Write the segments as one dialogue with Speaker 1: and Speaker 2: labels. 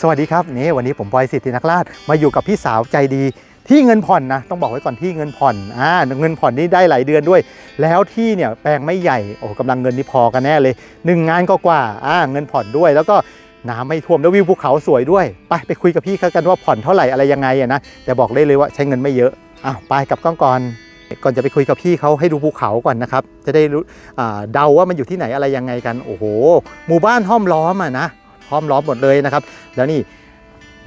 Speaker 1: สวัสดีครับนี่วันนี้ผมบอยสิทธินักราชมาอยู่กับพี่สาวใจดีที่เงินผ่อนนะต้องบอกไว้ก่อนที่เงินผ่อนอ่าเงินผ่อนนี่ได้หลายเดือนด้วย แล้วที่เนี่ยแปลงไม่ใหญ่โอ้กำลังเงินนี่พอกันแน่เลยหนึ่งงานก็กว่าอ่าเงินผ่อนด้วย แล้วก็น้ำไม่ท่วมแล้ววิวภูเขาสวยด้วยไปไปคุยกับพี่เขากันว่าผ่อนเท่าไหร่อะไรยังไงอะนะแต่บอกได้เลยว่าใช้เงินไม่เยอะอ้าวไปกับกล้องก่อนก่อนจะไปคุยกับพี่เขาให้ดูภูเขาก่อนนะครับ จะได้รู้อ่าเดาว่ามันอยู่ที่ไหนอะไรยังไงกัน โอ้โห หมู่บ้านห้อมล้อมอะนะ ห้อมล้อมหมดเลยนะครับ แล้วนี่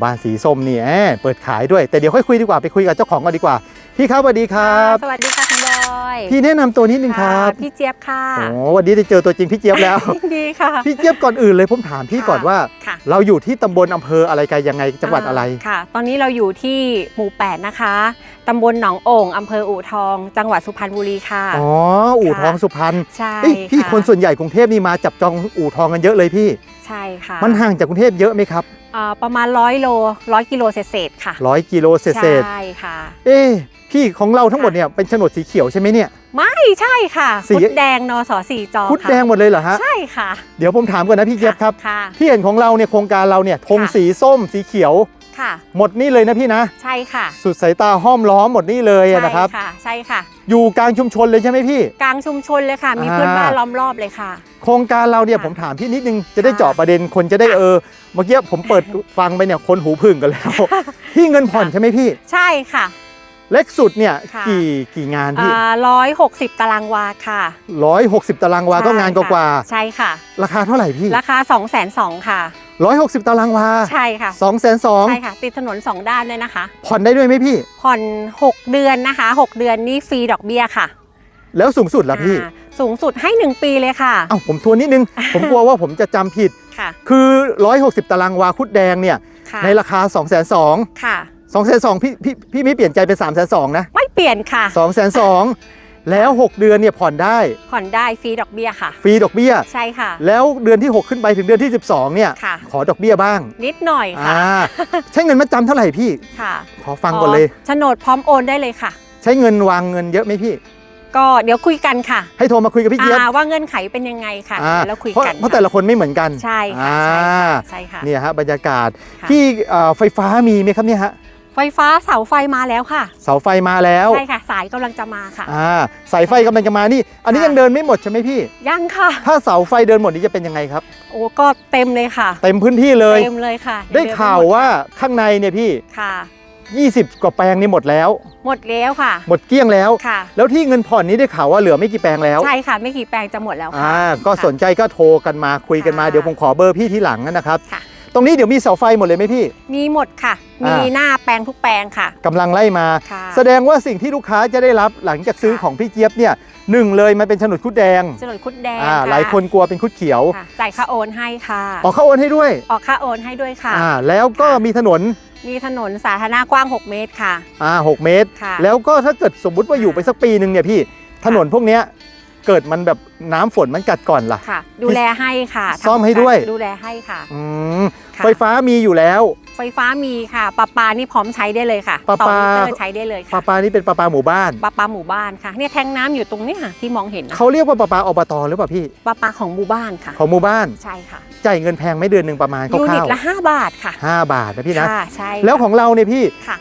Speaker 1: บ้านสีส้มนี่แอบเปิดขายด้วย แต่เดี๋ยวค่อยคุยดีกว่าไปคุยกับเจ้าของกันดีกว่า พี่ครับสวัสดีครับ
Speaker 2: สวัสดีค่ะคุณบอย
Speaker 1: พี่แนะนำตัวนิดนึงครับะ
Speaker 2: พี่เจี๊ยบค่ะ
Speaker 1: โอ้วันนี้ได้เจอตัวจริงพี่เจี๊ยบแล้ว
Speaker 2: ดีค่ะ
Speaker 1: พี่เจี๊ยบก่อนอื่นเลยผมถามพี่ก่อนว่า
Speaker 2: ค่ะ
Speaker 1: เราอยู่ที่ตำบลอำเภออะไรกันยังไงจังหวัดอะไร
Speaker 2: ค่ะ ตอนนี้เราอยู่ที่หมู่8นะคะ ตำบลหนองโอ่งอำเภออู่ทอง จังหวัดสุพรรณบุรีค่ะ
Speaker 1: อ๋อ อู่ทองสุพรรณ
Speaker 2: ใช่
Speaker 1: เอ้ยพี่ะคนส่วนใหญ่กรุงเทพนี่มาจับจองอู่ทองกันเยอะเลยพี่
Speaker 2: ใช่ค่ะ
Speaker 1: มันห่างจากกรุงเทพเยอะไหมครับ
Speaker 2: อ่าประมาณร้อยโลร้อยกิโลเศษๆค่ะ
Speaker 1: ร้อยกิโลเศษ
Speaker 2: ใช่ค่ะ
Speaker 1: ๆเอ๊ะพี่ของเราทั้งหมดเนี่ยเป็นโฉนดสีเขียวใช่ไหมเนี่ย
Speaker 2: ไม่ใช่ค่ะ
Speaker 1: สี
Speaker 2: คุดแดงนสสี่จอ
Speaker 1: คุด
Speaker 2: ค่ะ
Speaker 1: แดงหมดเลยเหรอฮะ
Speaker 2: ใช่ค่ะ
Speaker 1: เดี๋ยวผมถามก่อนนะพี่เจี๊ยบครับ
Speaker 2: ค่ะ
Speaker 1: ที่เห็นของเราเนี่ยโครงการเราเนี่ยธง
Speaker 2: ค่ะ
Speaker 1: สีส้มสีเขียว
Speaker 2: ค่ะ
Speaker 1: หมดนี่เลยนะพี่นะ
Speaker 2: ใช่ค่ะ
Speaker 1: สุดสายตาห้อมล้อมหมดนี่เลยอะนะครับ
Speaker 2: ใช่ค่ะ ใช่ค่ะ
Speaker 1: อยู่กลางชุมชนเลยใช่ไหมพี่
Speaker 2: กลางชุมชนเลยค่ะ มี
Speaker 1: อ่า
Speaker 2: เพื่อนบ้านล้อมรอบเลยค่ะ
Speaker 1: โครงการเราเนี่ย
Speaker 2: ค่ะ
Speaker 1: ผมถามพี่นิดนึงจะได้
Speaker 2: ค่ะ
Speaker 1: เจาะประเด็นคนจะได้เออเมื่อกี้ผมเปิดฟังไปเนี่ยคนหูพึ่งกันแล้ว พี่เงินผ่อนใช่ไหมพี่
Speaker 2: ใช่ค่ะ
Speaker 1: เล็กสุดเนี่ย
Speaker 2: ค่ะ
Speaker 1: กี่กี่งานพี่
Speaker 2: ร้อยหกสิบตารางวาค่ะ
Speaker 1: ร้อยหกสิบตารางวาก็งานกว่า
Speaker 2: ใช่ค่ะ
Speaker 1: ๆราคาเท่าไหร่พี่
Speaker 2: ราคา2องแสนสองค่ะ
Speaker 1: ร้อยหกสิบตารางวา
Speaker 2: ใช่ค่ะ
Speaker 1: สองแสนสอง
Speaker 2: ใช่ค่ะติดถนน 2 ด้านเลยนะคะ
Speaker 1: ผ่อนได้ด้วยไหมพี่
Speaker 2: ผ่อน 6 เดือนนะคะ 6 เดือนนี่ฟรีดอกเบี้ยค่ะ
Speaker 1: แล้วสูงสุดล่ะพี่
Speaker 2: อ่าสูงสุดให้ 1 ปีเลยค่ะ
Speaker 1: เอ้าผมทวนนิดนึง ผมกลัวว่าผมจะจำผิด
Speaker 2: ค่ะ
Speaker 1: คือ 160 ตารางวาคุดแดงเนี่ย
Speaker 2: ค่ะ
Speaker 1: ในราคา 2 2 0 0 0
Speaker 2: ค่ะ
Speaker 1: 2 2 0 0พี่พี่พี่ไม่เปลี่ยนใจเป็น 3 2 0 0 0 นะ
Speaker 2: ไม่เปลี่ยนค่ะ
Speaker 1: 2 2 0 0 แล้ว 6 เดือนเนี่ยผ่อนได้
Speaker 2: ผ่อนได้ฟรีดอกเบี้ยค่ะ
Speaker 1: ฟรีดอกเบี้ย
Speaker 2: ใช่ค่ะ
Speaker 1: แล้วเดือนที่ 6 ขึ้นไปถึงเดือนที่ 12 เนี่ย
Speaker 2: ค่ะ
Speaker 1: ขอดอกเบี้ยบ้าง
Speaker 2: นิดหน่อยค่ะ
Speaker 1: อ่าใช้เงินมาจำเท่าไหร่พี่
Speaker 2: ค่ะ
Speaker 1: ขอฟังก่อนเลย
Speaker 2: โฉนดพร้อมโอนได้เลยค่ะ
Speaker 1: ใช้เงินวางเงินเยอะไหมพี่
Speaker 2: ก็เดี๋ยวคุยกันค่ะ
Speaker 1: ให้โทรมาคุยกับพี่เจี๊ยบ
Speaker 2: อ่าว่าเงื่อนไขเป็นยังไงค่ะ
Speaker 1: อ่า
Speaker 2: แล้วคุย
Speaker 1: เพราะ
Speaker 2: กัน
Speaker 1: เพราะแต่ละคนไม่เหมือนกัน
Speaker 2: ใช่ค่ะ
Speaker 1: อ่า
Speaker 2: ใช่ค่ะใช่ค่ะ
Speaker 1: เนี่ยฮะบรรยากาศ
Speaker 2: ค่ะ
Speaker 1: ที่เอ่อไฟฟ้ามีไหมครับเนี่ยฮะ
Speaker 2: ไฟฟ้าเสาไฟมาแล้วค่ะ
Speaker 1: เสาไฟมาแล้ว
Speaker 2: ใช่ค่ะ สายกำลังจะมาค่ะ
Speaker 1: อ่าสายไฟกำลังจะมานี่ อันนี้
Speaker 2: ค่ะ
Speaker 1: ยังเดินไม่หมดใช่ไหมพี่
Speaker 2: ยังค่ะ
Speaker 1: ถ้าเสาไฟเดินหมดนี่จะเป็นยังไงครับ
Speaker 2: โอ้ก็เต็มเลยค่ะ
Speaker 1: เต็มพื้นที่เลย
Speaker 2: เต็มเลยค่ะ
Speaker 1: ได้
Speaker 2: เยว
Speaker 1: ข่าว
Speaker 2: เนปหม
Speaker 1: ว่าข้างในเนี่ยพี่
Speaker 2: ค่ะ
Speaker 1: 20 กว่าแปลงนี่หมดแล้ว
Speaker 2: หมดแล้วค่ะ
Speaker 1: หมดเกลี้ยงแล้ว
Speaker 2: ค่ะ
Speaker 1: แล้วที่เงินผ่อนนี้ได้ข่าวว่าเหลือไม่กี่แปลงแล้ว
Speaker 2: ใช่ค่ะ ไม่กี่แปลงจะหมดแล้วค่ะ
Speaker 1: อ่าก็สนใจก็โทรกันมาคุยกันมา
Speaker 2: ค่ะ
Speaker 1: เดี๋ยวผมขอเบอร์พี่ทีหลังนะครับ
Speaker 2: ค่ะ
Speaker 1: ตรงนี้เดี๋ยวมีเสาไฟหมดเลยไหมพี่
Speaker 2: มีหมดค่ะ
Speaker 1: อ่ามี
Speaker 2: มีหน้าแปลงทุกแปลงค่ะ
Speaker 1: กำลังไล่มา
Speaker 2: ค่ะ
Speaker 1: แสดงว่าสิ่งที่ลูกค้าจะได้รับหลังจากซื้อ
Speaker 2: ค่ะ
Speaker 1: ของพี่เจี๊ยบเนี่ยหนึ่งเลยมันเป็นโฉนดคุดแดง
Speaker 2: โฉนดคุดแดง
Speaker 1: อ่า
Speaker 2: ค่ะ
Speaker 1: หลายคนกลัวเป็นคุดเขียว
Speaker 2: ค่ะจ่ายค่าโอนให้ค่ะ
Speaker 1: ออกเขาโอนให้ด้วย
Speaker 2: ออกค่าโอนให้ด้วยค่ะ
Speaker 1: อ่าแล้วก็
Speaker 2: ค่ะ
Speaker 1: มีถนน
Speaker 2: มีถนนสาธารณะกว้าง 6 เมตรค่ะ
Speaker 1: อ่า6เมตร
Speaker 2: ค่ะ
Speaker 1: แล้วก็ถ้าเกิดสมมุติว่าอยู่ไปสักปีหนึ่งเนี่ยพี่ถนนพวกเนี้ย เกิดมันแบบน้ำฝนมันกัดก่อนล่ะ
Speaker 2: ค่ะ ดูแลให้ค่ะ
Speaker 1: ซ่อมให้ด้วย
Speaker 2: ดูแลให้ค่ะ
Speaker 1: อืม
Speaker 2: ค่ะ
Speaker 1: ไฟฟ้ามีอยู่แล้ว
Speaker 2: ไฟฟ้ามีค่ะปลาปานี่พร้อมใช้ได้เลยค่ะ
Speaker 1: ประ
Speaker 2: ต่อ
Speaker 1: ปา
Speaker 2: มิเตอร์ใช้ได้เลย
Speaker 1: ปลา
Speaker 2: ค่ะ
Speaker 1: ปานี่เป็นปลาปาหมู่บ้าน
Speaker 2: ปลาปาหมู่บ้านค่ะเนี่ยแทงน้ำอยู่ตรงเนี้ค่ะที่มองเห็นนะ
Speaker 1: เขาเรียกว่าปลาปาอบตหรือเปล่าพี่
Speaker 2: ปลาปาของหมู่บ้านค่ะ
Speaker 1: ของหมู่บ้าน
Speaker 2: ใช่ค่ะ
Speaker 1: จ่ายเงินแพงไหม่เดือนหนึ่งประมาณค
Speaker 2: ยูนิ
Speaker 1: ร่า
Speaker 2: ต
Speaker 1: ว
Speaker 2: ละ5บาทค่ะ
Speaker 1: ๆห้าบาทนะพี่นะ
Speaker 2: ค่ะใช่
Speaker 1: แล้วของเราเนี่ยพี่
Speaker 2: ค่ะ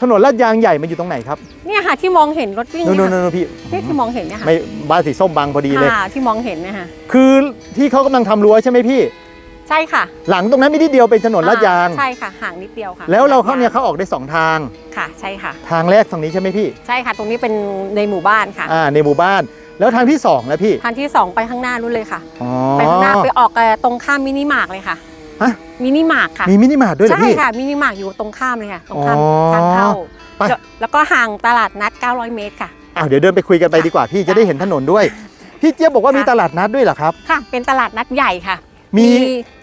Speaker 1: ถนนลาดยางใหญ่มันอยู่ตรงไหนครับ
Speaker 2: เนี่ยค่ะที่มองเห็นรถวิ่ง
Speaker 1: นู่น
Speaker 2: เนี่ย
Speaker 1: นู่น
Speaker 2: ค่ะ
Speaker 1: นู่นพี่
Speaker 2: เนี่ยที่มองเห็นเนี่ยค่ะ
Speaker 1: ไม่บ้านสีส้มบางพอดีเลย
Speaker 2: ค่ะที่มองเห็นเนยคะ
Speaker 1: คือที่เขากำลังทำรั้วใช่ไหมพี่
Speaker 2: ใช่ค่ะ
Speaker 1: หลังตรงนั้นไม่นิดเดียวเป็นถนนลาดยาง
Speaker 2: ใช่ค่ะห่างนิดเดียวค่ะ
Speaker 1: แล้วเราเข้าเนี่ยเขาออกได้สองทาง
Speaker 2: ค่ะใช่ค่ะ
Speaker 1: ทางแรกตรงนี้ใช่ไหมพี่
Speaker 2: ใช่ค่ะ ตรงนี้เป็นในหมู่บ้านค่ะ
Speaker 1: อ่าในหมู่บ้าน แล้วทางที่สองนะพี่
Speaker 2: ทางที่สองไปข้างหน้านู้นเลยค่ะ
Speaker 1: อ๋อ
Speaker 2: ไปข้างหน้าไปออกเอ่อตรงข้ามมินิมาร์กเลยค่ะ
Speaker 1: ฮะ
Speaker 2: มินิมาร์กค่ะ
Speaker 1: มีมินิมาร์ทด้วยเหรอ
Speaker 2: ใช่
Speaker 1: พี่
Speaker 2: ค่ะ มินิมาร์กอยู่ตรงข้ามเลยค่ะ ตรงข้าม
Speaker 1: อ๋อ
Speaker 2: ทางเข้า
Speaker 1: ไป
Speaker 2: แล้วแล้วก็ห่างตลาดนัด 900 เมตรค่ะ
Speaker 1: อ้าวเดี๋ยวเดินไปคุยกันไปดีกว่าพี่จะได้เห็นถนนด้วย พี่เจี๊ยบบอกว่า
Speaker 2: ค่ะ
Speaker 1: มีตลาดนัดด้วยเหรอครับ
Speaker 2: ค่ะ เป็นตลาดนัดใหญ่ค่ะ
Speaker 1: มี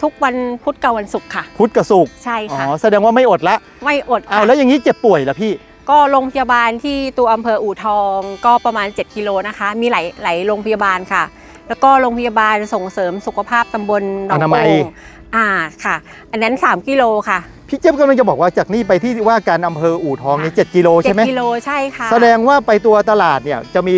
Speaker 2: ทุกวันพุธกับวันศุกร์ค่ะ
Speaker 1: พุธกับสุกร์
Speaker 2: ใช่
Speaker 1: อ๋อ
Speaker 2: ค่ะ
Speaker 1: แสดงว่าไม่อดละ
Speaker 2: ไม่อด
Speaker 1: อ้าว
Speaker 2: ค่ะ
Speaker 1: แล้วอย่างนี้เจ็บป่วยเหรอพี่
Speaker 2: ก็โรงพยาบาลที่ตัวอำเภออู่ทองก็ประมาณ 7 กิโลนะคะ มีหลายหลายโรงพยาบาลค่ะ แล้วก็โรงพยาบาลส่งเสริมสุขภาพตำบลหนอง
Speaker 1: อนามั
Speaker 2: โป่
Speaker 1: ย
Speaker 2: ง อ่าค่ะ อันนั้น 3 กิโลค่ะ
Speaker 1: พี่เจี๊ยบกำลังจะบอกว่าจากนี่ไปที่ว่าการอำเภออู่ทองนี่
Speaker 2: ค่ะ
Speaker 1: 7กิโลใช่ไหม
Speaker 2: 7กิโลใช่ค่ะ
Speaker 1: แสดงว่าไปตัวตลาดเนี่ยจะมี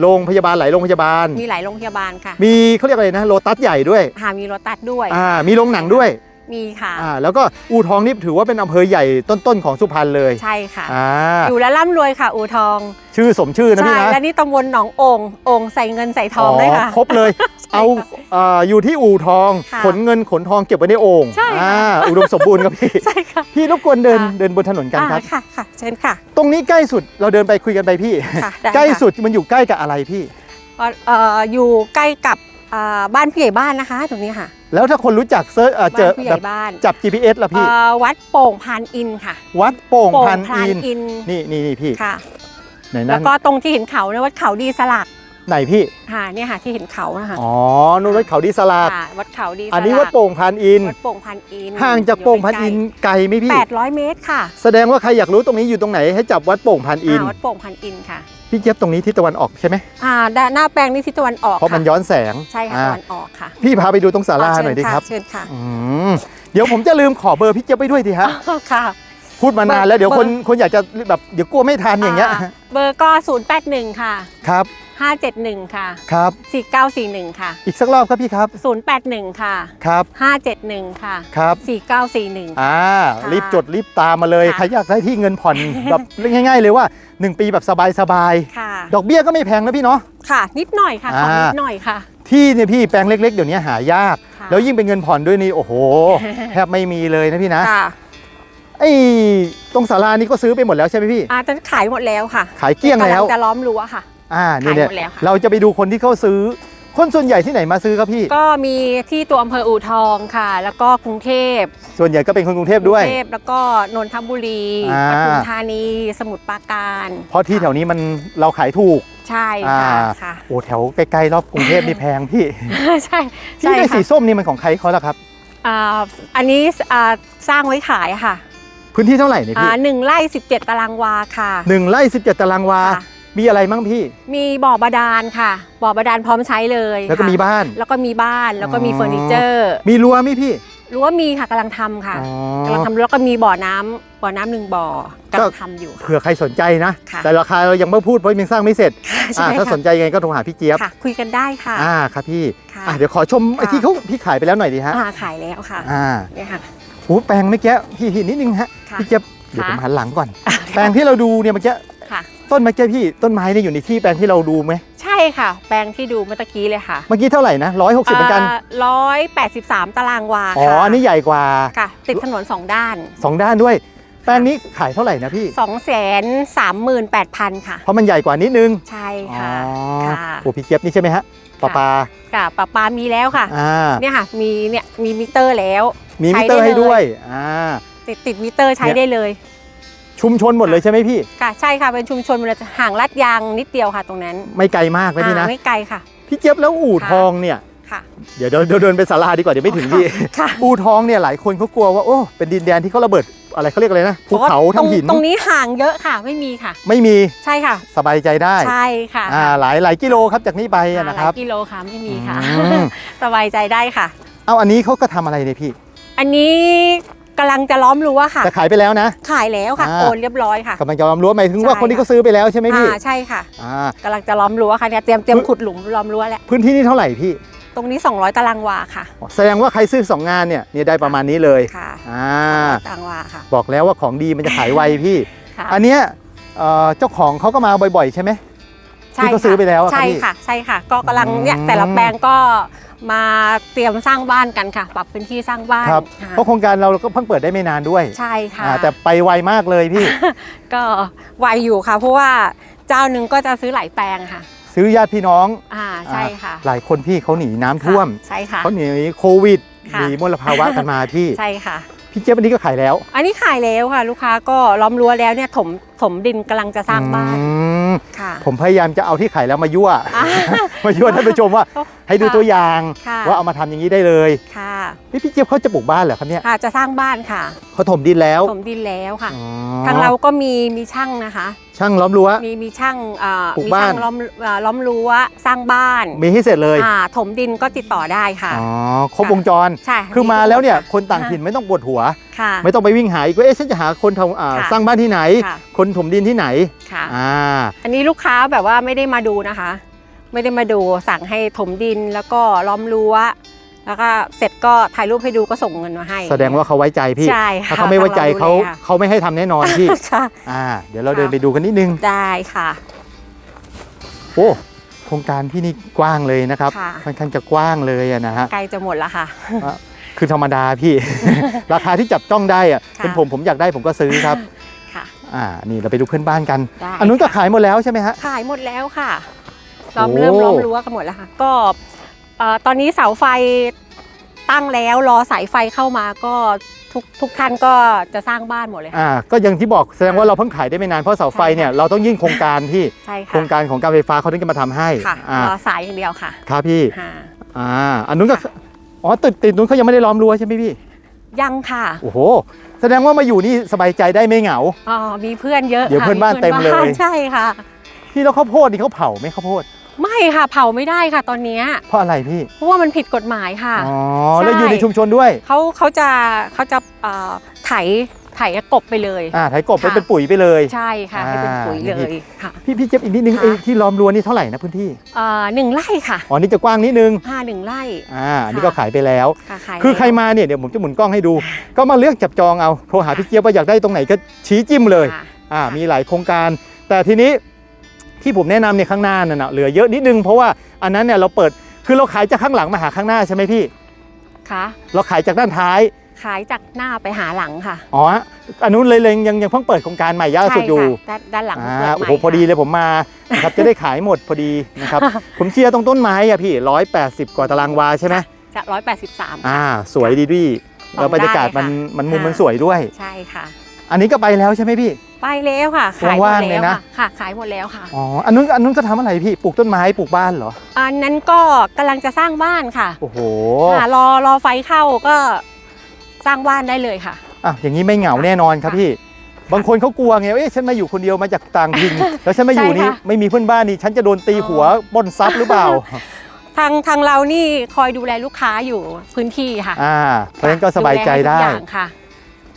Speaker 1: โรงพยาบาลหลายโรงพยาบาล
Speaker 2: มีหลายโรงพยาบาลค่ะ
Speaker 1: มีเขาเรียกอะไรนะโลตัสใหญ่ด้วย
Speaker 2: หามีรถตัดด้วย
Speaker 1: อ่ามีโรงหนังด้วย
Speaker 2: มีค่ะ
Speaker 1: อ่าแล้วก็อู่ทองนี่ถือว่าเป็นอำเภอใหญ่ต้นๆของสุพรรณเลย
Speaker 2: ใช่ค่ะ
Speaker 1: อ่า
Speaker 2: อยู่แล้วร่ำรวยค่ะ อู่ทอง
Speaker 1: ชื่อสมชื่อนะ
Speaker 2: ใช่
Speaker 1: พี่นะ
Speaker 2: และนี่ตำบลหนองโอ่งโอ่งใส่เงินใส่ทองด้วยค่ะ
Speaker 1: ครบเลย
Speaker 2: ใช่
Speaker 1: เอา
Speaker 2: ค่ะ
Speaker 1: เอ่ออยู่ที่อู่ทอง
Speaker 2: ค่ะ
Speaker 1: ขนเงินขนทองเก็บไว้ในโอ่ง
Speaker 2: ใช่ค่ะ
Speaker 1: อ่าอุดมสมบูรณ์ครับพี่
Speaker 2: ใช่ค่ะ
Speaker 1: พี่รบกวนเดิน
Speaker 2: ค่ะ
Speaker 1: เดินบนถนนกันครับ
Speaker 2: อ่าค่ะค่ะ เชิญค่ะ
Speaker 1: ตรงนี้ใกล้สุดเราเดินไปคุยกันไปพี่
Speaker 2: ค่ะได้
Speaker 1: ใกล้
Speaker 2: ค่ะ
Speaker 1: สุดมันอยู่ใกล้กับอะไรพี่
Speaker 2: ก็เอ่ออยู่ใกล้กับอ่าบ้านผู้ใหญ่บ้านนะคะ ตรงนี้ค่ะ
Speaker 1: แล้วถ้าคนรู้จักเซิร์ชเอ่อเจ
Speaker 2: บ้า
Speaker 1: อน
Speaker 2: ผู้ให
Speaker 1: แบ
Speaker 2: ญ่
Speaker 1: บ
Speaker 2: บ้าน
Speaker 1: จับ GPS ละพี่
Speaker 2: เอ่อวัดโป่งพานอินค่ะ
Speaker 1: วัดโป่ง
Speaker 2: โป่ง
Speaker 1: พัน
Speaker 2: พาน
Speaker 1: อิน
Speaker 2: อิน
Speaker 1: นี่นี่นี่พี่
Speaker 2: ค่ะ
Speaker 1: ไหน
Speaker 2: แล้
Speaker 1: นั่
Speaker 2: วนก็ตรงที่เห็นเขาเนี่ยวัดเขาดีสลัก
Speaker 1: ไหนพี่
Speaker 2: ค่ะเนี่ยค่ะที่เห็นเขานะคะ
Speaker 1: อ๋อนู่นวัดเขาดีสลาก
Speaker 2: ค่ะวัดเขาดีสลัก
Speaker 1: อันนี้วัดโป่งพันอิน
Speaker 2: วัดโป่งพานอิน
Speaker 1: ห่างจากโป่งพันอินไกลไหมพี่
Speaker 2: แปดร้อยเมตรค่ะ
Speaker 1: แสดงว่าใครอยากรู้ตรงนี้อยู่ตรงไหนให้จับวัดโป่งพันอิน
Speaker 2: อ่าวัดโป่งพานอินค่ะ
Speaker 1: พี่เจี๊ยบตรงนี้ทิศตะวันออกใช่ไหม
Speaker 2: อ่าด้านหน้าแปลงนี่ทิศตะวันออก
Speaker 1: เพราะมัน
Speaker 2: ค่
Speaker 1: ย้อนแสง
Speaker 2: ใช่ค่ะ
Speaker 1: อ่า
Speaker 2: ตะวันออกค่ะ
Speaker 1: พี่พาไปดูตรงศาลา
Speaker 2: เชิญ
Speaker 1: หน่อยดิครับ
Speaker 2: เชิญค่ะ
Speaker 1: อืมเดี๋ยวผมจะลืมขอเบอร์พี่เจี๊ยบไปด้วยทีฮะ
Speaker 2: ค่ะ
Speaker 1: พูดมานานแล้วเดี๋ยวคนคนอยากจะแบบเดี๋ยวกลัวไม่ทันอย่างเงี้ย
Speaker 2: เบอร์ก็ 081 ค่ะ
Speaker 1: ครับ
Speaker 2: 571 ค่ะ
Speaker 1: ครับ
Speaker 2: 4941 ค่ะ
Speaker 1: อีกสักรอบครับพี่ครับ
Speaker 2: 081 ค่ะ
Speaker 1: ครับ
Speaker 2: 571 ค่ะ
Speaker 1: ครับ
Speaker 2: 4941
Speaker 1: อ่า
Speaker 2: ค่ะ
Speaker 1: รีบจดรีบตามมาเลย
Speaker 2: ค่ะ
Speaker 1: ใครอยากได้ที่เงินผ่อน แบบง่ายๆเลยว่า 1 ปีแบบสบาย
Speaker 2: ค่ะ
Speaker 1: ๆ ดอกเบี้ยก็ไม่แพงนะพี่เนาะ
Speaker 2: ค่ะ นิดหน่อยค่ะขอ
Speaker 1: อ่า
Speaker 2: นิดหน่อยค่ะ
Speaker 1: ที่เนี่ยพี่แปลงเล็ก ๆ เดี๋ยวนี้หายาก
Speaker 2: ค่ะ
Speaker 1: แล้วยิ่งเป็นเงินผ่อนด้วยนี่โอ้โห แทบไม่มีเลยนะพี่นะ
Speaker 2: ค่ะ
Speaker 1: ไอ้ตรงศาลานี้ก็ซื้อไปหมดแล้วใช่ไหมพี่
Speaker 2: อาจจะขายหมดแล้วค่ะ
Speaker 1: ขายเกลี้ยงแล้ว
Speaker 2: กำลัจะล้อมรั้วค่ะ
Speaker 1: อ่านี่เนี่ย
Speaker 2: ขายหมดแล้วค่ะ
Speaker 1: เราจะไปดูคนที่เขาซื้อ คนส่วนใหญ่ที่ไหนมาซื้อครับพี่
Speaker 2: ก็มีที่ตัวอำเภออู่ทองค่ะ แล้วก็กรุงเทพ
Speaker 1: ส่วนใหญ่ก็เป็นคนกรุงเทพด้วย
Speaker 2: กรุงเทพแล้วก็นนทบุรี
Speaker 1: อ่า
Speaker 2: ปทุมธานีสมุทรปราการ
Speaker 1: เพราะที่แถวนี้มันเราขายถูก
Speaker 2: ใช่ค่ะ
Speaker 1: อ่า
Speaker 2: ค่ะ
Speaker 1: โอ้แถวใกล้ๆรอบกรุงเทพนี่แพงพี่
Speaker 2: ใช่
Speaker 1: ที่
Speaker 2: ใช่
Speaker 1: ได้สี
Speaker 2: ค่ะ
Speaker 1: ส้มนี่มันของใครเขาล่ะครับ
Speaker 2: อ่าอันนี้อ่าสร้างไว้ขายค่ะ
Speaker 1: พื้นที่เท่าไหร่เนี่ย
Speaker 2: อ่า
Speaker 1: พี่
Speaker 2: หนึ่งไร่17 ตารางวาค่ะ
Speaker 1: หนึ่งไร่สิบเจ็ดตารางวา
Speaker 2: ค่ะ
Speaker 1: มีอะไรมั่งพี่
Speaker 2: มีบ่อบาดาลค่ะ บ่อบาดาลพร้อมใช้เลย
Speaker 1: แล้วก็
Speaker 2: ค่ะ
Speaker 1: มีบ้าน
Speaker 2: แล้วก็มีบ้านแล้วก็มี
Speaker 1: อ๋อ
Speaker 2: เฟอร์นิเจอร์
Speaker 1: มีรั้วไหมพี่
Speaker 2: รั้วมีค่ะกำลังทำค่ะ
Speaker 1: อ๋
Speaker 2: กำลัง
Speaker 1: อ
Speaker 2: ทำรั้วแล้วก็มีบ่อน้ำบ่อน้ำหนึ่งบ่อกำลังทำอยู่ค่ะ
Speaker 1: เผื่อใครสนใจนะ
Speaker 2: ค่ะ
Speaker 1: แต่ราคาเรายังไม่พูดเพราะยังสร้างไม่เสร็จ
Speaker 2: ใช่
Speaker 1: อ่าถ้า
Speaker 2: ค่ะ
Speaker 1: สนใจยังไงก็โทรหาพี่เจี๊ยบ
Speaker 2: ค่ะ คุยกันได้ค่ะ
Speaker 1: อ่าครับพี่
Speaker 2: ค่ะ
Speaker 1: อ่าเดี๋ยวขอชมไอ้
Speaker 2: ค่ะ
Speaker 1: ที่เขาพี่ขายไปแล้วหน่อยดีฮะ
Speaker 2: อ่าขายแล้วค่ะ
Speaker 1: อ่า
Speaker 2: เนี่ยค่ะ
Speaker 1: โอ้แปลงเมื่อกี้พี่พี่นิดนึงฮะ
Speaker 2: ค่ะ
Speaker 1: พี่เจี๊ยบเดี๋ยว
Speaker 2: ค่ะ
Speaker 1: ผมหันหลังก่อน แปลงที่เราดูเนี่ยเมื่อกี้
Speaker 2: ค่ะ
Speaker 1: ต้นเมื่อกี้พี่ต้นไม้เนี่ยอยู่ในที่แปลงที่เราดูไหม
Speaker 2: ใช่ค่ะ แปลงที่ดูเมื่อตะกี้เลยค่ะ
Speaker 1: เมื่อกี้เท่าไหร่นะร้อยหกสิบเหมือนกัน
Speaker 2: ร้อยแปดสิบสามตารางวา
Speaker 1: อ๋อ
Speaker 2: ค่ะ
Speaker 1: อันนี้ใหญ่กว่า
Speaker 2: ค่ะ ติดถนนสองด้าน
Speaker 1: สองด้านด้วย แปลงนี้ขายเท่าไหร่นะพี่
Speaker 2: สองแสนสามหมื่นแปดพันค่ะ
Speaker 1: เพราะมันใหญ่กว่านิดนึง
Speaker 2: ใช่ค่ะ
Speaker 1: อ๋อ
Speaker 2: ค่ะ
Speaker 1: โอ้พี่เจี๊ยบนี่ใช่ไหมฮะปลาปลา
Speaker 2: ค่ะปลาปลามีแล้วค่ะ
Speaker 1: อ่า
Speaker 2: เนี่ยค่ะมีเนี่ยมีมิเตอร์แล้ว
Speaker 1: มี
Speaker 2: ใช้
Speaker 1: มิเตอร์
Speaker 2: ได้
Speaker 1: ให้
Speaker 2: เลย
Speaker 1: ด้วยอ่า
Speaker 2: ติดติดมิเตอร์ใช้
Speaker 1: เนี่ย
Speaker 2: ได้เลย
Speaker 1: ชุมชนหมดเลยใช่ไหมพี่
Speaker 2: ค่ะใช่ค่ะเป็นชุมชนมันจะห่างลาดยางนิดเดียวค่ะตรงนั้น
Speaker 1: ไม่ไกลมากนะพี่นะ
Speaker 2: อ่าไม่ไกลค่ะ
Speaker 1: พี่เจี๊ยบแล้วอู่
Speaker 2: ค่ะ
Speaker 1: ทองเนี่ย
Speaker 2: ค่ะ
Speaker 1: เดี๋ยวเดี๋ยวเดี๋ยวเดินไปศาลาดีกว่าเดี๋ยวไม่ถึงพี่
Speaker 2: ค่ะ
Speaker 1: อู่ทองเนี่ยหลายคนเขากลัวว่าโอ้เป็นดินแดนที่เขาระเบิดอะไรเขาเรียกอะไรนะภูเขา
Speaker 2: ตรง
Speaker 1: ทำหิน
Speaker 2: ตรงนี้ห่างเยอะค่ะไม่มีค่ะ
Speaker 1: ไม่มี
Speaker 2: ใช่ค่ะ
Speaker 1: สบายใจได้
Speaker 2: ใช่ค่ะ
Speaker 1: อ่าหลายหลายกิโลครับจากนี้ไปอะ
Speaker 2: อ่า
Speaker 1: นะ
Speaker 2: ห
Speaker 1: ค
Speaker 2: ลา
Speaker 1: รับ
Speaker 2: ยกิโลค่ะไม่มีค่ะ
Speaker 1: อืม
Speaker 2: สบายใจได้ค่ะ
Speaker 1: เอาอันนี้เขาก็ทำอะไรเนี่ยพี่
Speaker 2: อันนี้ กำลังจะล้อมรั้วค่ะ
Speaker 1: จะขายไปแล้วนะ
Speaker 2: ขายแล้วค่ะ
Speaker 1: อ่า
Speaker 2: โอนเรียบร้อยค่ะ
Speaker 1: กำลังจะล้อมรั้วหมายถึงว่า
Speaker 2: ใช่
Speaker 1: คนที่
Speaker 2: ค่ะ
Speaker 1: เขาซื้อไปแล้วใช่ไหมพี่
Speaker 2: อ่าใช่ค่ะ
Speaker 1: อ่ากำ
Speaker 2: ลังจะล้อมรั้วค่ะเนี่ยเตรียมเตรียมขุดหลุมล้อมรั้วแล้ว
Speaker 1: พื้นที่นี่เท่าไหร่พี่
Speaker 2: ตรงนี้ 200 ตารางวาค่ะ
Speaker 1: แสดงว่าใครซื้อสองงานเนี่ยเนี่ยได้ประมาณนี้เลย
Speaker 2: ค่ะ
Speaker 1: อ่า
Speaker 2: ตารางวาค่ะ
Speaker 1: บอกแล้วว่าของดีมันจะขายไวพี่
Speaker 2: ค่ะ
Speaker 1: อันเนี้ยเอ่อเจ้าของเขาก็มาบ่อยๆ ใช่ไหม
Speaker 2: ใช่
Speaker 1: ที่เขาซื้อไปแล้วอะครับ
Speaker 2: ใช่
Speaker 1: พี่
Speaker 2: ค่ะใช่ค่ะ ก็กำลังเนี่ย
Speaker 1: อืม
Speaker 2: แต่ละแปลงก็มาเตรียมสร้างบ้านกันค่ะ ปรับพื้นที่สร้างบ้าน
Speaker 1: ครับ
Speaker 2: ค่ะ
Speaker 1: เพราะโครงการเราก็เพิ่งเปิดได้ไม่นานด้วย
Speaker 2: ใช่ค่ะ
Speaker 1: อ่าแต่ไปไวมากเลยพี่
Speaker 2: ก็ไวอยู่ค่ะ เพราะว่าเจ้าหนึ่งก็จะซื้อหลายแปลงค่ะ
Speaker 1: ซื้อญาติพี่น้อง
Speaker 2: อ่าใช่ค่ะ
Speaker 1: อ่าหลายคนพี่เขาหนีน้ำท่วม
Speaker 2: ใช่ค่ะ
Speaker 1: เขาหนีโควิด
Speaker 2: ค่ะ
Speaker 1: หนีมลภาวะกันมาพี่
Speaker 2: ใช่ค่ะ
Speaker 1: พี่เจี๊ยบอันนี้ก็ขายแล้ว
Speaker 2: อันนี้ขายแล้วค่ะ ลูกค้าก็ล้อมรั้วแล้วเนี่ยถมถมดินกำลังจะสร้างบ้าน
Speaker 1: อืม
Speaker 2: ค่ะ
Speaker 1: ผมพยายามจะเอาที่ขายแล้วมายั่ว
Speaker 2: อ่า
Speaker 1: มายั่วท่านผู้ชมว่า ให้ดูตัวอย่าง
Speaker 2: ค่ะ
Speaker 1: ว่าเอามาทำอย่างนี้ได้เลย
Speaker 2: ค่ะ
Speaker 1: พี่พี่เจี๊ยบเขาจะปลูกบ้านเหรอครับเนี่ย
Speaker 2: ค่ะจะสร้างบ้านค่ะ
Speaker 1: เขาถมดินแล้ว
Speaker 2: ถมดินแล้วค่ะ
Speaker 1: อ๋อ
Speaker 2: ทางเราก็มีมีช่างนะคะ
Speaker 1: ช่างล้อมรั้ว
Speaker 2: มีมีช่างอ่า
Speaker 1: ปลูก
Speaker 2: มี
Speaker 1: บ้า
Speaker 2: ช่านงล้อมอ่าล้อมรั้วสร้างบ้าน
Speaker 1: มีให้เสร็จเลย
Speaker 2: อ่าถมดินก็ติดต่อได้ค่ะ
Speaker 1: อ๋อครบวงจร
Speaker 2: ใช่
Speaker 1: คือมาแล้วเนี่ยคนต่างถิ่นไม่ต้องปวดหัว
Speaker 2: ค่ะ
Speaker 1: ไม่ต้องไปวิ่งหาอีกว่าเอ๊ะฉันจะหาคนทำอ่า
Speaker 2: ค่ะ
Speaker 1: สร้างบ้านที่ไหน
Speaker 2: ค่ะ
Speaker 1: คนถมดินที่ไหน
Speaker 2: ค่ะ
Speaker 1: อ่า
Speaker 2: อันนี้ลูกค้าแบบว่าไม่ได้มาดูนะคะ ไม่ได้มาดูสั่งให้ถมดินแล้วก็ล้อมรั้ว แล้วก็เสร็จก็ถ่ายรูปให้ดูก็ส่งเงินมาให้
Speaker 1: แสดงว่าเขาไว้ใจพี่
Speaker 2: ใช่ค่ะ
Speaker 1: ถ้าเขาไม่ไว้ใจเขา
Speaker 2: ทางเราดูแลค่ะ
Speaker 1: เขาไม่ให้ทำแน่นอนพี่
Speaker 2: ค่ะ
Speaker 1: อ่า เดี๋ยวเราเดินไปดูกันนิดนึง
Speaker 2: ได้ค่ะ
Speaker 1: โอ้โครงการที่นี่กว้างเลยนะครับ
Speaker 2: ค่ะ
Speaker 1: ค่อนข้างจะกว้างเลยอะนะฮะ
Speaker 2: ใกล้จะหมดแล้วค่ะ
Speaker 1: คือธรรมดาพี่ ราคาที่จับต้องได้อะ
Speaker 2: ค่ะ
Speaker 1: เป็นผมผมอยากได้ผมก็ซื้อครับ
Speaker 2: ค่ะ
Speaker 1: อ่า นี่เราไปดูเพื่อนบ้านกัน
Speaker 2: ได้
Speaker 1: อันนู้นก็
Speaker 2: ค่ะ
Speaker 1: ขายหมดแล้วใช่ไหมฮะ
Speaker 2: ขายหมดแล้วค่ะล้อม
Speaker 1: โอ้
Speaker 2: เริ่มล้อมรั้วกันหมดแล้วค่ะ ก็เอ่อ ตอนนี้เสาไฟตั้งแล้วรอสายไฟเข้ามาก็ทุกทุกท่านก็จะสร้างบ้านหมดเลยค่ะ
Speaker 1: อ่าก็อย่างที่บอกแสดงว่าเราเพิ่งขายได้ไม่นานเพราะเสาไฟเนี่ย
Speaker 2: ใช่ค่ะ
Speaker 1: เราต้องยื่นโครงการที่
Speaker 2: ใช่
Speaker 1: โค
Speaker 2: ค่ะ
Speaker 1: รงการของการไฟฟ้าเขาถึงจะมาทำให้
Speaker 2: ค่ะ
Speaker 1: อ่าร
Speaker 2: อสายอย่างเดียวค่ะ
Speaker 1: ครับพี่
Speaker 2: ค่ะ
Speaker 1: อ่าอันนู้นก็อ๋อตึกติดนู้นเขายังไม่ได้ล้อมรั้วใช่ไหมพี่
Speaker 2: ยังค่ะ
Speaker 1: โอ้โหแสดงว่ามาอยู่นี่สบายใจได้ไม่เหงา
Speaker 2: อ๋อมีเพื่อนเยอะ
Speaker 1: เดี๋ยว
Speaker 2: ค่ะ
Speaker 1: เพื่อนบ้านเต็มเลย
Speaker 2: พื่อนบ้านใช่ค่ะ
Speaker 1: พี่แล้วข้าวโพดนี่เขาเผาไหมข้าวโพด
Speaker 2: ไม่ค่ะเผาไม่ได้ค่ะตอนเนี้ย
Speaker 1: เพราะอะไรพี่
Speaker 2: เพราะว่ามันผิดกฎหมายค่ะ
Speaker 1: อ๋อ
Speaker 2: ใช่
Speaker 1: แล้วอยู่ในชุมชนด้วย
Speaker 2: เขาเขาจะเขาจะเอ่อไถไถกบไปเลย
Speaker 1: อ่าไถกบไป
Speaker 2: ค่ะ
Speaker 1: เป็นปุ๋ยไปเลย
Speaker 2: ใช่ค่ะให้เป็นปุ๋ย
Speaker 1: อ่า
Speaker 2: เลยค่ะ
Speaker 1: พี่พี่เจ็บอีกนิดนึง
Speaker 2: ค่ะ
Speaker 1: ไอ้ที่ล้อมรั้วนี่เท่าไหร่นะพื้นที่
Speaker 2: เอ่อหนึ่งไร่ค่ะ
Speaker 1: อ๋อนี่จะกว้างนิดนึง
Speaker 2: ห้าหนึ่งไร่
Speaker 1: อ่าอันนี้
Speaker 2: ค่ะ
Speaker 1: ก็ขายไปแล้ว
Speaker 2: ค่ะขาย
Speaker 1: คือใคร
Speaker 2: แล้ว
Speaker 1: มาเนี่ยเดี๋ยวผมจะหมุนกล้องให้ดู ก็มาเลือกจับจองเอาโทรหาพี่เจี๊ยบว่าอยากได้ตรงไหนก็ชี้จิ้มเลย
Speaker 2: ค่ะ
Speaker 1: อ่ามีหลายโครงการ แต่ทีนี้ ที่ผมแนะนำเนี่ยข้างหน้านั่นนะเหลือเยอะนิดนึงเพราะว่าอันนั้นเนี่ยเราเปิดคือเราขายจากข้างหลังมาหาข้างหน้าใช่ไหมพี่
Speaker 2: ค่ะ
Speaker 1: เราขายจากด้านท้าย
Speaker 2: ขายจากหน้าไปหาหลังค่ะ
Speaker 1: อ๋ออันนู้นเลยเลยยังยังเพิ่งเปิดโครงการใหม่ย่าสุดอยู่
Speaker 2: ใช่ค่ะด้านด้านหลัง
Speaker 1: อ่า
Speaker 2: เปิด
Speaker 1: โอ้
Speaker 2: ใหม่
Speaker 1: โหพอดี
Speaker 2: ค่ะ
Speaker 1: เลยผมมานะครับจะได้ขายหมดพอดีนะครับ ผมเชียร์ตรงต้นไม้อะพี่ 180 กว่าตารางวาใช่ไหม
Speaker 2: จะร้อยแปดสิบสาม
Speaker 1: อ่า สวยดีดีแล้วบรรยากาศมัน
Speaker 2: ได้ค่ะ
Speaker 1: มันมุม
Speaker 2: ค่ะ
Speaker 1: มันสวยด้วย
Speaker 2: ใช่ค่ะ
Speaker 1: อันนี้ก็ไปแล้วใช่ไหมพี่
Speaker 2: ไปแล้วค่ะ ขายหมด
Speaker 1: ว่างๆเล
Speaker 2: แล้
Speaker 1: ยวนะ
Speaker 2: ค่ะค่ะ ขายหมดแล้วค่ะ
Speaker 1: อ๋อ อันนู้นอันนู้นก็ทำอะไรพี่ ปลูกต้นไม้ ปลูกบ้านเหรอ
Speaker 2: อันนั้นก็กำลังจะสร้างบ้านค่ะ
Speaker 1: โอ้โห
Speaker 2: ค่ะรอรอไฟเข้าก็สร้างบ้านได้เลยค่ะ
Speaker 1: อะ อย่างนี้ไม่เหงาแน่นอนครับพี่ บางคนเขากลัวไงว่าเอ๊ะ ฉันมาอยู่คนเดียวมาจากต่างถิ่น แล้วฉันมาอยู่นี่
Speaker 2: ใช่ค่ะ
Speaker 1: ไม่มีเพื่อนบ้านนี่ ฉันจะโดนตีหัวปล้นทรัพย์หรือเปล่า
Speaker 2: ทางทางเรานี่คอยดูแลลูกค้าอยู่พื้นที่ค่ะ
Speaker 1: อ่า เพราะฉะนั้นก็สบายใจได้
Speaker 2: ดูแลให้ทุกอย่างค่ะ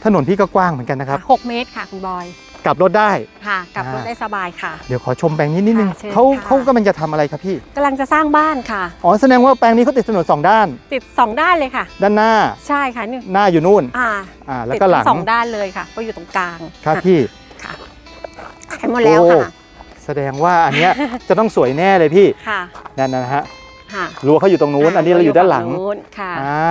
Speaker 1: ถนนพี่ก็กว้างเหมือนกันนะครับ
Speaker 2: หกเมตรค่ะคุณบอย
Speaker 1: กลับรถได้
Speaker 2: ค่ะ กลับรถ
Speaker 1: อ่า
Speaker 2: ได้สบายค่ะ
Speaker 1: เดี๋ยวขอชมแปลงนี้นิดนึง
Speaker 2: ค่ะเชิญ
Speaker 1: เขา
Speaker 2: ค่ะ
Speaker 1: เขากำลังจะทำอะไรครับพี่
Speaker 2: กำลังจะสร้างบ้านค่ะ
Speaker 1: อ๋อ แสดงว่าแปลงนี้เขาติดถนนสองด้าน
Speaker 2: ติดสองด้านเลยค่ะ
Speaker 1: ด้านหน้า
Speaker 2: ใช่ค่ะนี่
Speaker 1: หน้าอยู่นู่น
Speaker 2: อ่า
Speaker 1: อ่า แล้ว
Speaker 2: ติด
Speaker 1: ก็หลั
Speaker 2: ทั้
Speaker 1: ง
Speaker 2: งสองด้านเลยค่ะก็อยู่ตรงกลาง
Speaker 1: ครับพี่
Speaker 2: ค่ะขายหมดแล้ว
Speaker 1: โอ้
Speaker 2: ค่ะ
Speaker 1: แสดงว่าอันเนี้ย จะต้องสวยแน่เลยพี่
Speaker 2: ค่ะ
Speaker 1: นั่นนะฮะ
Speaker 2: ค่ะ
Speaker 1: รั้วเขาอยู่ตรงนู้น อันนี้เราอยู่ด้านหลัง
Speaker 2: ฝั่นู้นค่ะ
Speaker 1: อ่า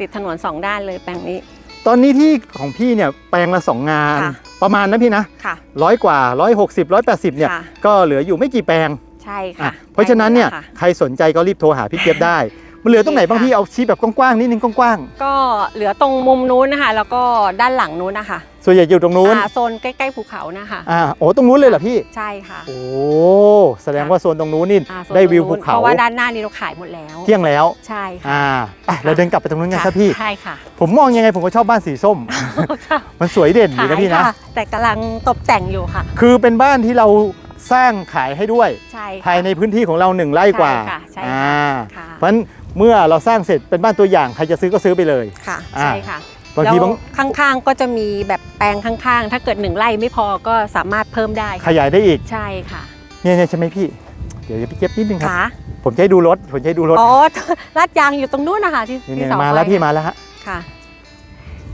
Speaker 2: ติดถนนสองด้านเลยแปลงนี้
Speaker 1: ตอนนี้ที่ของพี่เนี่ยแปลงละสองงาน
Speaker 2: ค่ะ
Speaker 1: ประมาณนะพี่นะ
Speaker 2: ค่ะ
Speaker 1: ร้อยกว่าร้อยหกสิบร้อยแปดสิบเนี่ย
Speaker 2: ค่ะ
Speaker 1: ก็เหลืออยู่ไม่กี่แปลง
Speaker 2: ใช่
Speaker 1: อะ
Speaker 2: ค่ะ
Speaker 1: เพราะฉะนั้นเนี่ย
Speaker 2: แปลงค่ะ
Speaker 1: ใครสนใจก็รีบโทรหาพี่เจี๊ยบได้ มันเหลือตรงไหนบ้าง
Speaker 2: ค่ะ
Speaker 1: พี่เอาชี้แบบกว้างๆนิดนึงกว้าง
Speaker 2: ก็เหลือตรงมุมนู้นนะคะ แล้วก็ด้านหลังนู้นนะคะ
Speaker 1: ๆ ส่วนใหญ่อยู่ตรงนู้น
Speaker 2: อ่าโซนใกล้ๆภูเขานะคะ
Speaker 1: อ่าโอ้ตรงนู้นเลยเหรอพี่
Speaker 2: ใช่ค่ะ
Speaker 1: โอ้แสดงว่าโซนตรงนู้นนี่
Speaker 2: อ่าโซน
Speaker 1: ได้วิว
Speaker 2: ตรง
Speaker 1: ภู
Speaker 2: นู้น
Speaker 1: เขา
Speaker 2: เพราะว่าด้านหน้านี้เราขายหมดแล้ว
Speaker 1: เที่ยงแล้ว
Speaker 2: ใช่ค่ะ
Speaker 1: อ่าไปเราเดินกลับไปตรงนู้นกันครับพี่
Speaker 2: ใช่ค่ะ
Speaker 1: ผมมองยังไงผมก็ชอบบ้านสีส้ม
Speaker 2: ค่ะ
Speaker 1: มันสวยเด่นดีนะพี่นะ
Speaker 2: ขายค่แต่กำลังตกแต่งอยู่ค่ะ
Speaker 1: คือเป็นบ้านที่เราสร้างขายให้ด้วย
Speaker 2: ใช่ค่ะ
Speaker 1: ภายในพื้นที่ของเราหนึ่งไร่กว่า
Speaker 2: ใช่ค่ะใช่ค่ะ
Speaker 1: อ่า
Speaker 2: ค่ะ
Speaker 1: เพราะฉะนั้นเมื่อเราสร้างเสร็จเป็นบ้านตัวอย่างใครจะซื้อก็ซื้อไปเลย
Speaker 2: ค่ะ
Speaker 1: อ่า
Speaker 2: ใช่ค่ะ
Speaker 1: บาง
Speaker 2: แล้ว
Speaker 1: ทีบาง
Speaker 2: ข้างๆก็จะมีแบบแปลงข้างๆ ถ้าเกิดหนึ่งไร่ไม่พอก็สามารถเพิ่มได้
Speaker 1: ข
Speaker 2: ค่ะ
Speaker 1: ยายได้อีก
Speaker 2: ใช่ค่ะ
Speaker 1: เนี่ยเนี่ยใช่ไหมพี่ เดี๋ยวพี่เก็บนิดนึงครับ
Speaker 2: ขา
Speaker 1: ผมจะให้ดูรถผมจะให้ดูรถ
Speaker 2: อ๋อลาดยางอยู่ตรงนู้นนะคะที่
Speaker 1: นี่
Speaker 2: ที่
Speaker 1: เนี่ย
Speaker 2: เส
Speaker 1: มาแล้ว
Speaker 2: ไฟ
Speaker 1: พี่มาแล้วฮะ
Speaker 2: ค่ะ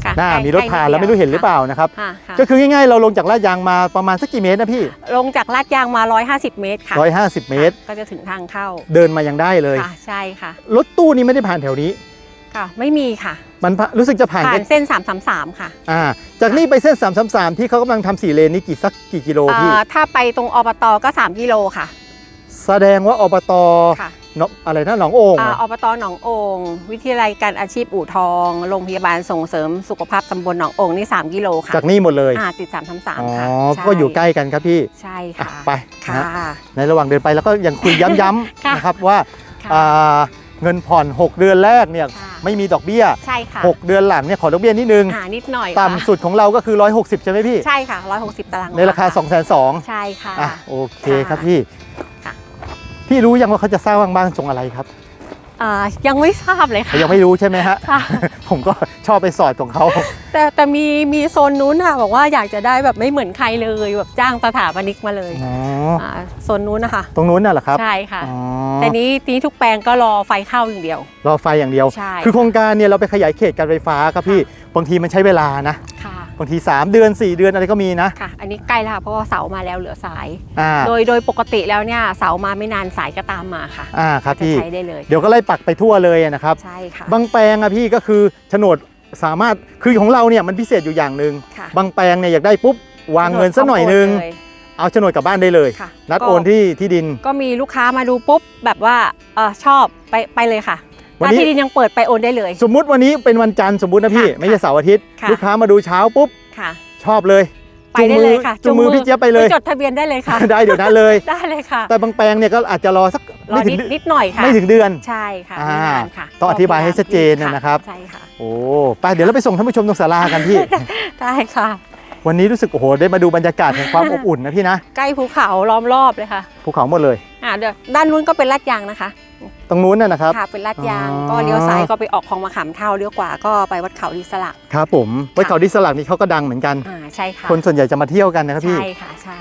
Speaker 2: ค่ะ
Speaker 1: หน้า
Speaker 2: ใกล้
Speaker 1: มีรถผ่านแล้วไม่รู้เห็นหรือเปล่านะครับ
Speaker 2: ค่ะค่ะ
Speaker 1: ก็คือง่ายๆเราลงจากลาดยางมาประมาณสักกี่เมตรนะพี่
Speaker 2: ลงจากลาดยางมา 150 เมตรค่ะ
Speaker 1: 150 เมตร
Speaker 2: ก็จะถึงทางเข้า
Speaker 1: เดินมายังได้เลย
Speaker 2: ค่ะใช่ค่ะ
Speaker 1: รถตู้นี้ไม่ได้ผ่านแถวนี้
Speaker 2: ค่ะ ไม่มีค่ะ
Speaker 1: มันผ่านรู้สึกจะผ่าน
Speaker 2: ผ่า
Speaker 1: แค่
Speaker 2: นเส้น 333 ค่ะ
Speaker 1: อ่า จากนี้ไปเส้น 333 ที่เขากำลังทำสี่เลนนี้กี่สักกี่กิโลพี่
Speaker 2: เอ่อถ้าไปตรงอบตก็ 3 กิโลค่ะ
Speaker 1: แสดงว่าอบต
Speaker 2: ค่ะ
Speaker 1: เนอะอะไรนะหนองโอ่ง
Speaker 2: อ่า
Speaker 1: เหรอ
Speaker 2: อบตหนองโองวิทยาลัยการอาชีพอู่ทอง โรงพยาบาลส่งเสริมสุขภาพตำบลหนองโองนี่3กิโลค่ะ
Speaker 1: จากนี่หมดเลย
Speaker 2: อ่าติด
Speaker 1: อ๋อ
Speaker 2: 333ค่ะใช่
Speaker 1: ก็อยู่ใกล้กันครับพี่
Speaker 2: ใช่
Speaker 1: อะ
Speaker 2: ค่ะ
Speaker 1: ไป
Speaker 2: ค่ะ
Speaker 1: นะฮะในระหว่างเดินไปแล้วก็ยังคุยย้ำ
Speaker 2: ค่ะ
Speaker 1: ๆนะครับว่า
Speaker 2: ค่ะ
Speaker 1: อ่า เงินผ่อน 6 เดือนแรกเนี่ย
Speaker 2: ค่ะ
Speaker 1: ไม่มีดอกเบี้ย
Speaker 2: ใช่ค่ะ
Speaker 1: 6 เดือนหลังเนี่ยขอดอกเบี้ยนิดนึง
Speaker 2: อ่านิดหน่อยค่ะ
Speaker 1: ต่ำสุดของเราก็คือ 160 ใช่ไหมพี่
Speaker 2: ใช่ค่ะ 160 ตาราง
Speaker 1: ในราคา 2 2 0 0 0
Speaker 2: ใช่ค่ะ
Speaker 1: อะโอเค
Speaker 2: ค่ะ
Speaker 1: ครับพี่
Speaker 2: ค่ะ
Speaker 1: พี่รู้ยังว่าเขาจะสร้างบ้านทรงอะไรครับ
Speaker 2: อ่ายังไม่ทราบเลยค่ะ
Speaker 1: ยังไม่รู้ใช่ไหมฮะ
Speaker 2: ค่ะ
Speaker 1: ผมก็ชอบไปสอดของเขา
Speaker 2: แต่แต่มีมีโซนนู้นค่ะ บอกว่าอยากจะได้แบบไม่เหมือนใครเลยแบบจ้างสถาปนิกมาเลย
Speaker 1: อ๋อ
Speaker 2: อ่าโซนนู้นนะคะ
Speaker 1: ตรงนู้นน่ะเหรอครับ
Speaker 2: ใช่ค่ะ
Speaker 1: อ๋อ
Speaker 2: แต่นี้ทีนี้ทุกแปลงก็รอไฟเข้าอย่างเดียว
Speaker 1: รอไฟอย่างเดียว
Speaker 2: ใช่
Speaker 1: คือโครงการเนี่ยเราไปขยายเขตการไฟฟ้าครับพี่ บางทีมันใช้เวลานะ
Speaker 2: ค่ะ
Speaker 1: บางที 3 เดือน 4 เดือนอะไรก็มีนะ
Speaker 2: ค่ะ อันนี้ใกล้แล้วค่ะเพราะว่าเสามาแล้วเหลือสาย
Speaker 1: อ่า
Speaker 2: โดยโดยปกติแล้วเนี่ยเสามาไม่นานสายก็ตามมาค่ะ
Speaker 1: อ่าครับ
Speaker 2: จะ
Speaker 1: พี่
Speaker 2: ใช้ได้เลย
Speaker 1: เดี๋ยวก็ไล่ปักไปทั่วเลยนะครับ
Speaker 2: ใช่ค่ะ
Speaker 1: บางแปลงอะพี่ก็คือโฉนดสามารถคือของเราเนี่ยมันพิเศษอยู่อย่างหนึ่ง
Speaker 2: ค่ะ
Speaker 1: บางแปลงเนี่ยอยากได้ปุ๊บวางเงินสักหน่อยนึง
Speaker 2: โเลย
Speaker 1: เอาโฉนดกลับบ้านได้เลย
Speaker 2: ค่ะ
Speaker 1: นัด
Speaker 2: ก็
Speaker 1: โอนที่ที่ดิน
Speaker 2: ก็มีลูกค้ามาดูปุ๊บแบบว่าเออชอบไปไปเลยค่ะ
Speaker 1: วัน
Speaker 2: ถ้า
Speaker 1: นี้
Speaker 2: ที่ดินยังเปิดไปโอนได้เลย
Speaker 1: สมมุติวันนี้เป็นวันจันทร์สมมุตินะพี่
Speaker 2: ค่ะ
Speaker 1: ไม่ใช่เสาร์อาทิตย์
Speaker 2: ค่ะ
Speaker 1: ลูกค้ามาดูเช้าปุ๊บ
Speaker 2: ค่ะ
Speaker 1: ชอบเลย
Speaker 2: ไปได้เลยค่ะ
Speaker 1: จูงมือพี่เจี๊ยบไปเลย
Speaker 2: จดทะเบียนได้เลยค่ะ
Speaker 1: ได้เดี๋ยวนั้นเลย
Speaker 2: ได้เลยค่ะ
Speaker 1: แต่บางแปลงเนี่ยก็อาจจะรอสัก
Speaker 2: รอ
Speaker 1: ไม่ถึ
Speaker 2: นิ
Speaker 1: ง
Speaker 2: ดนิดหน่อยค่ะ
Speaker 1: ไม่ถึงเดือน
Speaker 2: ใช่ค่ะ
Speaker 1: อ่า
Speaker 2: ไม่นานค่ะ
Speaker 1: ต้องอธิบายให้ชัดเจนนะครับ
Speaker 2: ใช่ค่ะ
Speaker 1: โอ้ไปเดี๋ยวเราไปส่งท่านผู้ชมตรงศาลากันพี่
Speaker 2: ได้ค่ะ
Speaker 1: วันนี้รู้สึกโอ้โหได้มาดูบรรยากาศแห่งความอบอุ่นนะพี่นะ
Speaker 2: ใกล้ภูเขาล้อมรอบเลยค่ะ
Speaker 1: ภูเขาหมดเลย
Speaker 2: อ่าเดี๋ยวด้านนู้นก็เป็นลาดยางนะคะ
Speaker 1: ตรงนู้นน่ะนะครับ
Speaker 2: ค่ะเป็นลาดยาง
Speaker 1: อ๋อ
Speaker 2: ก็เลี้ยวซ้ายก็ไปออกคลองมะขามเท่าเลี้ยวขวาก็ไปวัดเขาดีสลัก
Speaker 1: ครับผมไว้เขาดิสลักนี่เขาก็ดังเหมือนกัน
Speaker 2: อ่าใช่ค่ะ
Speaker 1: คนส่วนใหญ่จะมาเที่ยวกันนะครับพี่
Speaker 2: ใช่ค่ะใช่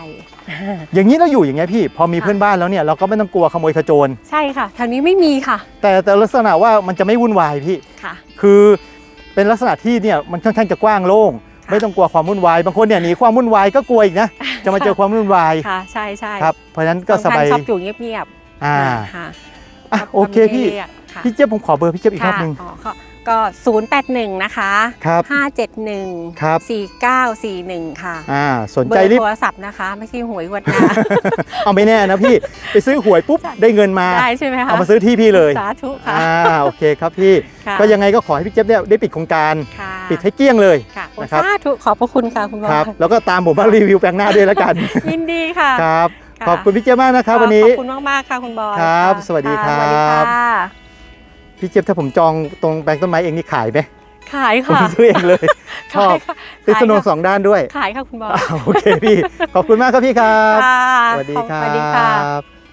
Speaker 1: อย่างนี้เราอยู่อย่างเงี้ยพี่ พอมี
Speaker 2: ค่ะ
Speaker 1: เพื่อนบ้านแล้วเนี่ยเราก็ไม่ต้องกลัวขโมยขโจร
Speaker 2: ใช่ค่ะแถวนี้ไม่มีค่ะ
Speaker 1: แต่แต่ลักษณะว่ามันจะไม่วุ่นวายพี่
Speaker 2: ค่ะ
Speaker 1: คือเป็นลักษณะที่เนี่ยมันค่อนข้างจะกว้างโล่ง
Speaker 2: ค่ะ
Speaker 1: ไม่ต้องกลัวความวุ่นวายบางคนเนี่ยหนีความวุ่นวายก็กลัวอีกนะจะมาเจอความวุ่นวาย
Speaker 2: ค่ะใช่ใช่
Speaker 1: ครับเพราะฉะนั้นก็
Speaker 2: บาง
Speaker 1: ส
Speaker 2: ท่าน
Speaker 1: บาย
Speaker 2: ชอบอยู่เงียบ
Speaker 1: อ่า
Speaker 2: ค่ะ
Speaker 1: อะโอเคพี่
Speaker 2: รียกค่ะ
Speaker 1: พี่เจี๊ยบผมขอเบอร์พี่เจี๊ยบอีกรอบหนึง
Speaker 2: ค่ะอ๋อก็ก็ 081 นะคะ
Speaker 1: ครับ
Speaker 2: 571
Speaker 1: ครับ
Speaker 2: 4941 ค่ะ
Speaker 1: อ่า สน
Speaker 2: เบ
Speaker 1: ใจ
Speaker 2: อร์
Speaker 1: รีบ
Speaker 2: โทรศัพท์นะคะ ไม่ใช่หวยงวดหน้า
Speaker 1: เอาไม่แน่นะพี่ ไปซื้อหวยปุ๊บ ได้เงินมา
Speaker 2: ได้ใช่ไหมคะ
Speaker 1: เอามาซื้อที่พี่เลย
Speaker 2: สาธุค่ะ
Speaker 1: อ่า โอเคครับพี่
Speaker 2: ค่ะ
Speaker 1: ก็ยังไงก็ขอให้พี่เจี๊ยบเนี่ยได้ปิดโครงการ
Speaker 2: ค่ะ
Speaker 1: ปิดให้เกลี้ยงเลย
Speaker 2: ค่ะโอ้
Speaker 1: นะครับ
Speaker 2: สาธุขอบพระคุณค่ะคุณบอ
Speaker 1: ครับ
Speaker 2: ล
Speaker 1: แล้วก็ตามผมมารีวิวแปลงหน้าด้วยแล้วกัน
Speaker 2: ยินดีค่ะ
Speaker 1: ครับ
Speaker 2: ค่ะ
Speaker 1: ขอบคุณพี่เจี๊ยบมากนะครับวันนี้
Speaker 2: ขอบคุณมากๆค่ะคุณบอย
Speaker 1: ครับะสวัสดีะครับ
Speaker 2: สวัสดีค่ะ
Speaker 1: พี่เจี๊ยบถ้าผมจองตรงแปลงต้นไม้เองนี่ขายไหม
Speaker 2: ขาย
Speaker 1: ผม
Speaker 2: ค่ะ
Speaker 1: ซื้อเองเลยชอบ
Speaker 2: ขายค่ะ
Speaker 1: ติดสนง
Speaker 2: ขายค่ะ
Speaker 1: สองด้านด้วย
Speaker 2: ขายค่ะคุณบอย
Speaker 1: อ่าโอเคพี่ ขอบคุณมากครับพี่ครับ
Speaker 2: ค่ะ
Speaker 1: สวัสดีค
Speaker 2: ส
Speaker 1: รั
Speaker 2: วัสดีค่ะ
Speaker 1: บ